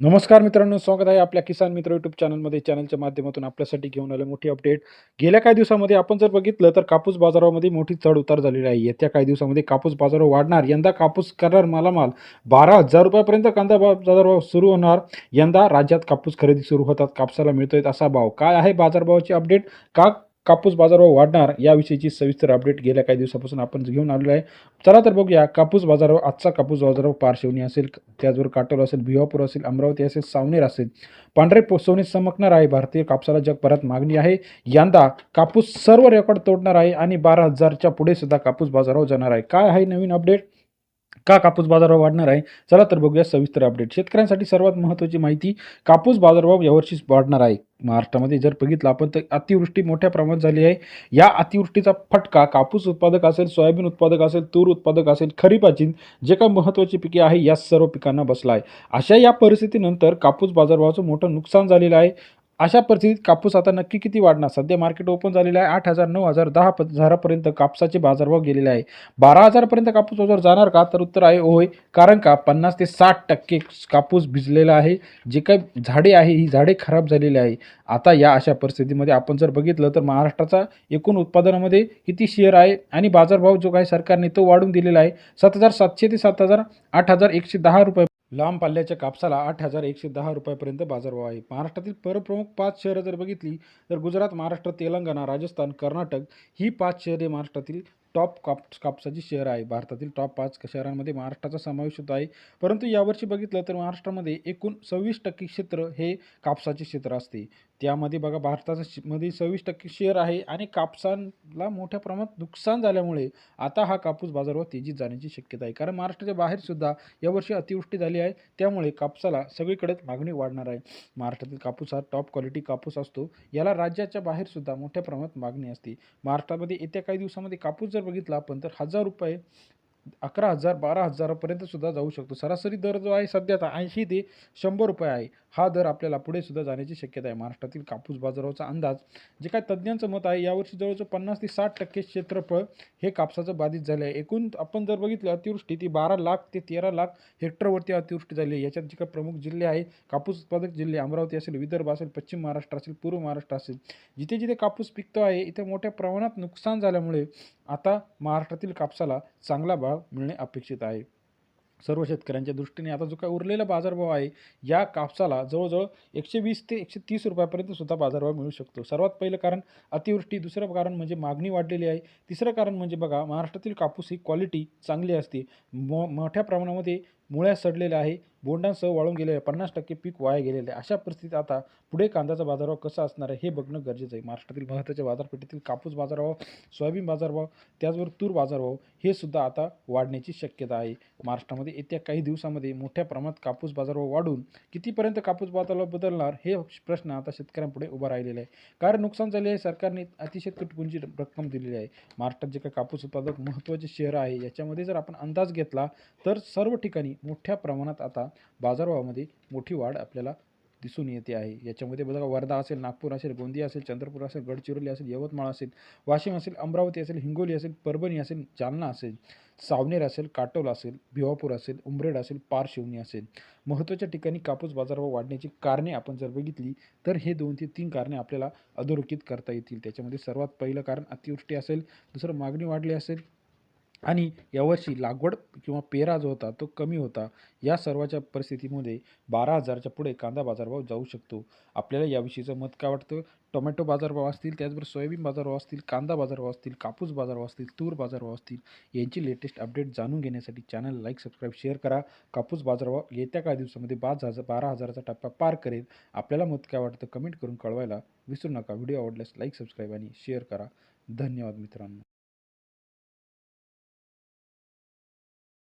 नमस्कार मित्रांनो स्वागत आहे आपल्या किसान मित्र यूट्यूब चॅनलमध्ये चॅनलच्या माध्यमातून आपल्यासाठी घेऊन आलं मोठी अपडेट गेल्या काही दिवसामध्ये आपण जर बघितलं तर कापूस बाजारामध्ये मोठी चढ उतार झालेली आहे. येत्या काही दिवसामध्ये कापूस बाजार वाढणार यंदा कापूस करणार मालामाल बारा हजार रुपयापर्यंत कांदा बाजारभाव सुरू होणार. यंदा राज्यात कापूस खरेदी सुरू होतात कापसाला मिळतोय असा भाव. काय आहे बाजारभावाची अपडेट का कापूस बाजारभाव वाढणार याविषयीची सविस्तर अपडेट गेल्या काही दिवसापासून आपण घेऊन आलेलो आहे. चला तर बघूया कापूस बाजारावर आजचा कापूस बाजारावर पारशिवणी असेल त्याचबरोबर काटोल असेल भिवापूर असेल अमरावती असेल सावनेर असेल. पांढरे पोसवणे सोने चमकणार आहे. भारतीय कापसाला जगभरात मागणी आहे. यंदा कापूस सर्व रेकॉर्ड तोडणार आहे आणि बारा हजारच्या पुढे सुद्धा कापूस बाजारावर जाणार आहे. काय आहे नवीन अपडेट का कापूस बाजारभाव वाढणार आहे? चला तर बघूया सविस्तर अपडेट शेतकऱ्यांसाठी सर्वात महत्त्वाची माहिती कापूस बाजारभाव यावर्षी वाढणार आहे. महाराष्ट्रामध्ये जर बघितलं आपण तर अतिवृष्टी मोठ्या प्रमाणात झाली आहे. या अतिवृष्टीचा फटका कापूस उत्पादक असेल सोयाबीन उत्पादक असेल तूर उत्पादक असेल खरीपाची जे काही महत्त्वाची पिके आहे या सर्व पिकांना बसला आहे. अशा या परिस्थितीनंतर कापूस बाजारभावाचं मोठं नुकसान झालेलं आहे. अशा परिस्थितीत कापूस आता नक्की किती वाढणार? सध्या मार्केट ओपन झालेलं आहे आठ हजार नऊ हजार दहा प- हजारापर्यंत कापसाचे बाजारभाव गेलेले आहे. बारा हजारपर्यंत कापूस बाजार जाणार का? तर उत्तर आहे होय. कारण का? पन्नास ते साठ टक्के कापूस भिजलेला आहे. जे काही झाडे आहे ही झाडे खराब झालेली आहे. आता या अशा परिस्थितीमध्ये आपण जर बघितलं तर महाराष्ट्राचा एकूण उत्पादनामध्ये किती शेअर आहे आणि बाजारभाव जो काही सरकारने तो वाढून दिलेला आहे सात हजार सातशे ते सात हजार आठ हजार एकशे दहा रुपये लांब पाल्ल्याच्या कापसाला आठ हजार एकशे दहा रुपयापर्यंत बाजारभाव आहे. महाराष्ट्रातील परप्रमुख पाच शहरं जर बघितली तर गुजरात महाराष्ट्र तेलंगणा राजस्थान कर्नाटक ही पाच शहरे महाराष्ट्रातील टॉप काप कापसाची शहर आहे. भारतातील टॉप पाच शहरांमध्ये महाराष्ट्राचा समावेश होत आहे. परंतु यावर्षी बघितलं तर महाराष्ट्रामध्ये एकूण सव्वीस टक्के क्षेत्र हे कापसाचे क्षेत्र असते. त्यामध्ये बघा भारताचं मध्ये सव्वीस टक्के शेअर आहे आणि कापसाला मोठ्या प्रमाणात नुकसान झाल्यामुळे आता हा कापूस बाजारावर तेजीत जाण्याची शक्यता आहे. कारण महाराष्ट्राच्या बाहेरसुद्धा यावर्षी अतिवृष्टी झाली आहे. त्यामुळे कापसाला सगळीकडेच मागणी वाढणार आहे. महाराष्ट्रातील कापूस हा टॉप क्वालिटी कापूस असतो. याला राज्याच्या बाहेरसुद्धा मोठ्या प्रमाणात मागणी असते. महाराष्ट्रामध्ये येत्या काही दिवसामध्ये कापूस जर बघितला आपण तर हजार रुपये अकरा हजार बारा हजारापर्यंत सुद्धा जाऊ शकतो. सरासरी दर जो आहे सध्याचा ऐंशी ते शंभर रुपये आहे. हा दर आपल्याला पुढे सुद्धा जाण्याची शक्यता आहे. महाराष्ट्रातील कापूस बाजाराचा अंदाज जे काय तज्ज्ञांचं मत आहे यावर्षी जवळजवळ पन्नास ते साठ टक्के क्षेत्रफळ हे कापसाचं बाधित झाले आहे. एकूण आपण जर बघितलं अतिवृष्टी ती बारा लाख ते तेरा लाख हेक्टरवरती अतिवृष्टी झाली आहे. याच्यात जे काही प्रमुख जिल्हे आहे कापूस उत्पादक जिल्हे अमरावती असेल विदर्भ असेल पश्चिम महाराष्ट्र असेल पूर्व महाराष्ट्र असेल जिथे जिथे कापूस पिकतो आहे इथे मोठ्या प्रमाणात नुकसान झाल्यामुळे आता महाराष्ट्रातील कापसाला चांगला भाव मिळणे अपेक्षित आहे. सर्व शेतकऱ्यांच्या दृष्टीने आता जो काय उरलेला बाजारभाव आहे या कापसाला जवळजवळ एकशे वीस ते एकशे तीस रुपयापर्यंत सुद्धा बाजारभाव मिळू शकतो. सर्वात पहिलं कारण अतिवृष्टी दुसरं कारण म्हणजे मागणी वाढलेली आहे. तिसरं कारण म्हणजे बघा महाराष्ट्रातील कापूस ही क्वालिटी चांगली असते. मो मोठ्या प्रमाणामध्ये मुळ्या सडलेल्या आहे. बोंडांसह वाळून गेलेले आहे पन्नास टक्के पीक वाया गेलेले अशा परिस्थितीत आता पुढे कांद्याचा बाजारभाव कसा असणार आहे हे बघणं गरजेचं आहे. महाराष्ट्रातील महत्त्वाच्या बाजारपेठेतील कापूस बाजारभाव सोयाबीन बाजारभाव त्याचबरोबर तूर बाजारभाव हे सुद्धा आता वाढण्याची शक्यता आहे. महाराष्ट्रामध्ये येत्या काही दिवसामध्ये मोठ्या प्रमाणात कापूस बाजारभाव वाढून कितीपर्यंत कापूस बाजारभाव बदलणार हे प्रश्न आता शेतकऱ्यांपुढे उभा राहिलेला आहे. कारण नुकसान झाले आहे. सरकारने अतिशय तुटपुंजी रक्कम दिलेली आहे. महाराष्ट्रात जे काही कापूस उत्पादक महत्त्वाचे शहर आहे याच्यामध्ये जर आपण अंदाज घेतला तर सर्व ठिकाणी मोठ्या प्रमाणात आता बाजारभावामध्ये मोठी वाढ आपल्याला दिसून येते आहे. याच्यामध्ये बघा वर्धा असेल नागपूर असेल गोंदिया असेल चंद्रपूर असेल गडचिरोली असेल यवतमाळ असेल वाशिम असेल अमरावती असेल हिंगोली असेल परभणी असेल जालना असेल सावनेर असेल काटोल असेल भिवापूर असेल उमरेड असेल पारशिवनी असेल. महत्त्वाच्या ठिकाणी कापूस बाजारभाव वाढण्याची कारणे आपण जर बघितली तर हे दोन ते तीन कारणे आपल्याला अधोरेखित करता येतील. त्याच्यामध्ये सर्वात पहिलं कारण अतिवृष्टी असेल दुसरं मागणी वाढली असेल आणि यावर्षी लागवड किंवा पेरा जो होता तो कमी होता. या सर्वाच्या परिस्थितीमध्ये बारा हजारच्या पुढे कांदा बाजारभाव जाऊ शकतो. आपल्याला याविषयीचं मत काय वाटतं? टोमॅटो बाजारभाव असतील त्याचबरोबर सोयाबीन बाजारभाव असतील कांदा बाजारभाव असतील कापूस बाजारभाव असतील तूर बाजारभाव असतील यांची लेटेस्ट अपडेट जाणून घेण्यासाठी चॅनल लाईक सबस्क्राईब शेअर करा. कापूस बाजारभाव येत्या काही दिवसामध्ये पाच हजार बारा हजाराचा टप्पा पार करेल. आपल्याला मत काय वाटतं? कमेंट करून कळवायला विसरू नका. व्हिडिओ आवडल्यास लाईक सबस्क्राईब आणि शेअर करा. धन्यवाद मित्रांनो.